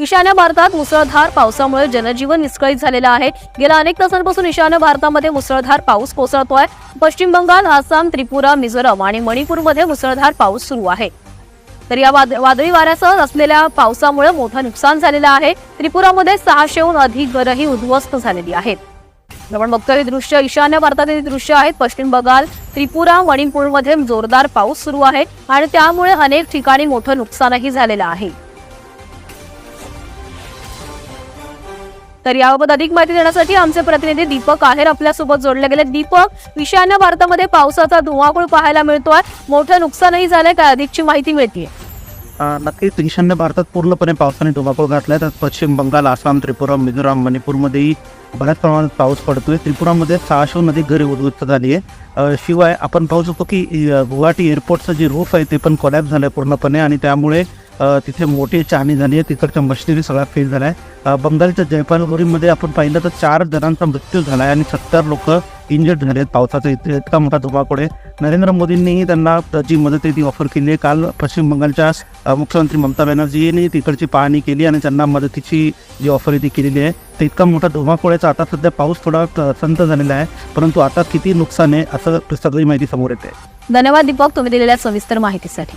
ईशान्य भारतात मुसळधार पावसामुळे जनजीवन विस्कळीत झालेलं आहे. गेल्या अनेक तासांपासून ईशान्य भारतामध्ये मुसळधार पाऊस कोसळतोय. पश्चिम बंगाल आसाम त्रिपुरा मिझोरम आणि मणिपूरमध्ये मुसळधार पाऊस सुरू आहे. तर या वाद- वादळी वाऱ्यासह असलेल्या पावसामुळे मोठं नुकसान झालेलं आहे. त्रिपुरामध्ये सहाशेहून अधिक घरही उद्ध्वस्त झालेली आहेत. आपण बघतोय हे दृश्य ईशान्य भारतातील हे दृश्य आहेत. पश्चिम बंगाल त्रिपुरा मणिपूरमध्ये जोरदार पाऊस सुरू आहे आणि त्यामुळे अनेक ठिकाणी मोठं नुकसानही झालेलं आहे. तर याबाबत अधिक माहिती देण्यासाठी आमचे प्रतिनिधी दीपक आहेर आपल्यासोबत जोडले गेले. दीपक ईशान्य भारतामध्ये पावसाचा धुवाकूळ पाहायला मिळतोय. मोठं नुकसानही झालंय काय अधिकची माहिती मिळतीये? नक्कीच ईशान्य भारतात पूर्णपणे पावसाने धुमाकूळ घातलाय तर पश्चिम बंगाल आसाम त्रिपुरा मिझोराम मणिपूरमध्येही बऱ्याच प्रमाणात पाऊस पडतोय. त्रिपुरामध्ये सहाशेहून अधिक घरे उद्ध्वस्त झाली आहे शिवाय आपण पाहू शकतो की गुवाहाटी एअरपोर्टचं जे रूफ आहे ते पण कोलॅप झालं आहे पूर्णपणे. आणि त्यामुळे तिथे मोठी चाहणी झाली आहे तिकडच्या मशिनरी सगळा फेल झाला आहे बंगालच्या जयपालगुरीमध्ये आपण पाहिलं तर चार जणांचा मृत्यू झाला आहे आणि सत्तर लोक इंजर्ड झाले आहेत पावसाचा. इथे इतका मोठा धुमाकूळ आहे. नरेंद्र मोदींनीही त्यांना जी मदत आहे ती ऑफर केली आहे काल पश्चिम बंगालच्या मुख्यमंत्री ममता बॅनर्जींनी तिकडची पाहणी केली आणि त्यांना मदतीची जी ऑफर आहे ती केलेली आहे. तर इतका मोठा धुमाकूळ आता सध्या पाऊस थोडा संत झालेला आहे परंतु आता किती नुकसान आहे असं सगळी माहिती समोर येते. धन्यवाद दीपक तुम्ही दिलेल्या सविस्तर माहितीसाठी.